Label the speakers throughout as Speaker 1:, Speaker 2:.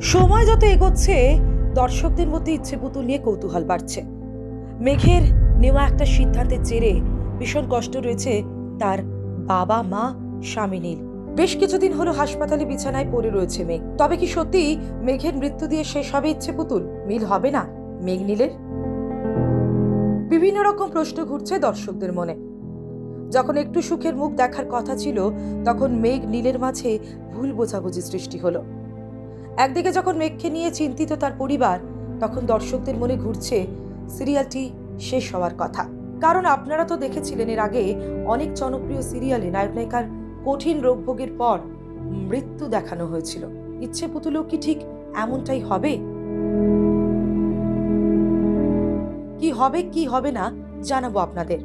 Speaker 1: সময় যত এগোচ্ছে, দর্শকদের মধ্যে ইচ্ছে পুতুল নিয়ে কৌতূহল বাড়ছে। মেঘের নেওয়া একটা সিদ্ধান্তের জেরে ভীষণ কষ্ট রয়েছে তার বাবা মা স্বামী নীল। বেশ কিছুদিন হলো হাসপাতালে বিছানায় পড়ে রয়েছে মেঘ। তবে কি সত্যি মেঘের মৃত্যু দিয়ে শেষ হবে ইচ্ছে পুতুল মিল হবে না? মেঘ নীলের? বিভিন্ন রকম প্রশ্ন ঘুরছে দর্শকদের মনে। যখন একটু সুখের মুখ দেখার কথা ছিল, তখন মেঘ নীলের মাঝে ভুল বোঝাবুঝি সৃষ্টি হলো। একদিকে যখন মেঘকে নিয়ে চিন্তিত তার পরিবার, তখন দর্শকদের মনে ঘুরছে সিরিয়ালটি শেষ হওয়ার কথা। কারণ আপনারা তো দেখেছিলেন এর আগে অনেক জনপ্রিয় সিরিয়ালে নায়ক নায়িকার কঠিন রোগভোগের পর মৃত্যু দেখানো হয়েছিল। ইচ্ছে পুতুলেও কি ঠিক এমনটাই হবে? কি হবে কি হবে না জানাব আপনাদের।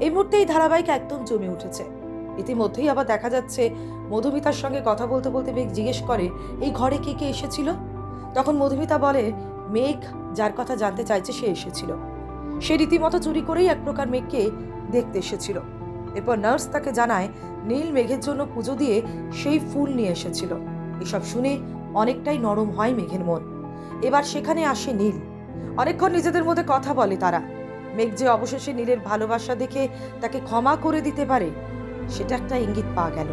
Speaker 1: এই মুহূর্তে এই ধারাবাহিক একদম জমে উঠেছে। ইতিমধ্যেই আবার দেখা যাচ্ছে মধুমিতার সঙ্গে কথা বলতে বলতে মেঘ জিজ্ঞেস করে, এই ঘরে কে কে এসেছিল? তখন মধুমিতা বলে, মেঘ, যার কথা জানতে চাইছে সে এসেছিল। সে রীতিমতো চুরি করেই এক প্রকার মেঘকে দেখতে এসেছিল। এরপর নার্স তাকে জানায়, নীল মেঘের জন্য পুজো দিয়ে সেই ফুল নিয়ে এসেছিল। এসব শুনে অনেকটাই নরম হয় মেঘের মন। এবার সেখানে আসে নীল। অনেকক্ষণ নিজেদের মধ্যে কথা বলে তারা। মেঘ যে অবশেষে নীলের ভালোবাসা দেখে তাকে ক্ষমা করে দিতে পারে সেটা একটা ইঙ্গিত পাওয়া গেল।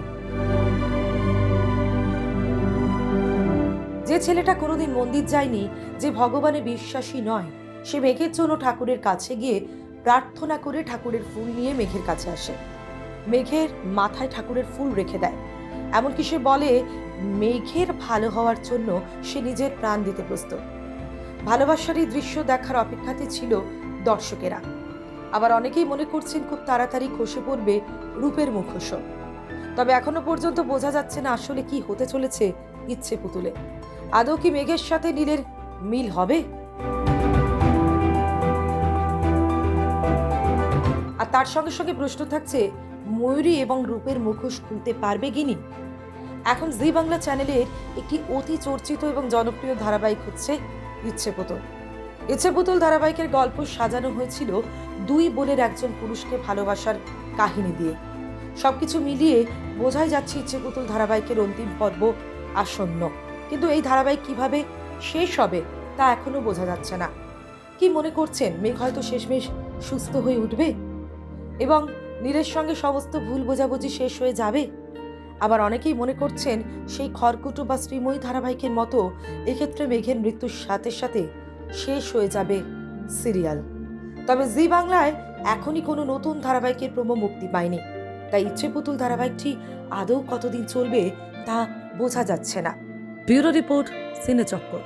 Speaker 1: যে ছেলেটা কোনোদিন মন্দির যায়নি, যে ভগবানে বিশ্বাসী নয়, সে মেঘের জন্য ঠাকুরের কাছে গিয়ে প্রার্থনা করে ঠাকুরের ফুল নিয়ে মেঘের কাছে আসে। মেঘের মাথায় ঠাকুরের ফুল রেখে দেয়। এমনকি সে বলে, মেঘের ভালো হওয়ার জন্য সে নিজের প্রাণ দিতে প্রস্তুত। ভালোবাসার এই দৃশ্য দেখার অপেক্ষাতে ছিল দর্শকেরা। আবার অনেকেই মনে করছেন খুব তাড়াতাড়ি খসে পড়বে রূপের মুখোশ। তবে এখনও পর্যন্ত বোঝা যাচ্ছে না আসলে কি হতে চলেছে ইচ্ছে পুতুলে। আদৌ কি মেঘের সাথে নীলের মিল হবে? আর তার সঙ্গে সঙ্গে প্রশ্ন থাকছে, ময়ূরী এবং রূপের মুখোশ খুলতে পারবে গিনি এখন জি বাংলা চ্যানেলের একটি অতি চর্চিত এবং জনপ্রিয় ধারাবাহিক হচ্ছে ইচ্ছে পুতুল। ইচ্ছে পুতুল ধারাবাহিকের গল্প সাজানো হয়েছিল দুই বোনের একজন পুরুষকে ভালোবাসার কাহিনী দিয়ে। সবকিছু মিলিয়ে বোঝাই যাচ্ছে ইচ্ছে পুতুল ধারাবাহিকের অন্তিম পর্ব আসন্ন। কিন্তু এই ধারাবাহিক কীভাবে শেষ হবে তা এখনও বোঝা যাচ্ছে না। কি মনে করছেন? মেঘ হয়তো শেষমেশ সুস্থ হয়ে উঠবে? এবং নীলের সঙ্গে সমস্ত ভুল বোঝাবুঝি শেষ হয়ে যাবে? আবার অনেকেই মনে করছেন সেই খড়কুটো বা শ্রীময়ী ধারাবাহিকের মতো এক্ষেত্রে মেঘের মৃত্যুর সাথে সাথে শেষ হয়ে যাবে সিরিয়াল। তবে জি বাংলায় এখনই কোনো নতুন ধারাবাহিকের প্রমো মুক্তি পায়নি। তাই ইচ্ছে পুতুল ধারাবাহিকটি আদৌ কতদিন চলবে তা বোঝা যাচ্ছে না। ব্যুরো রিপোর্ট সিনে চক্কর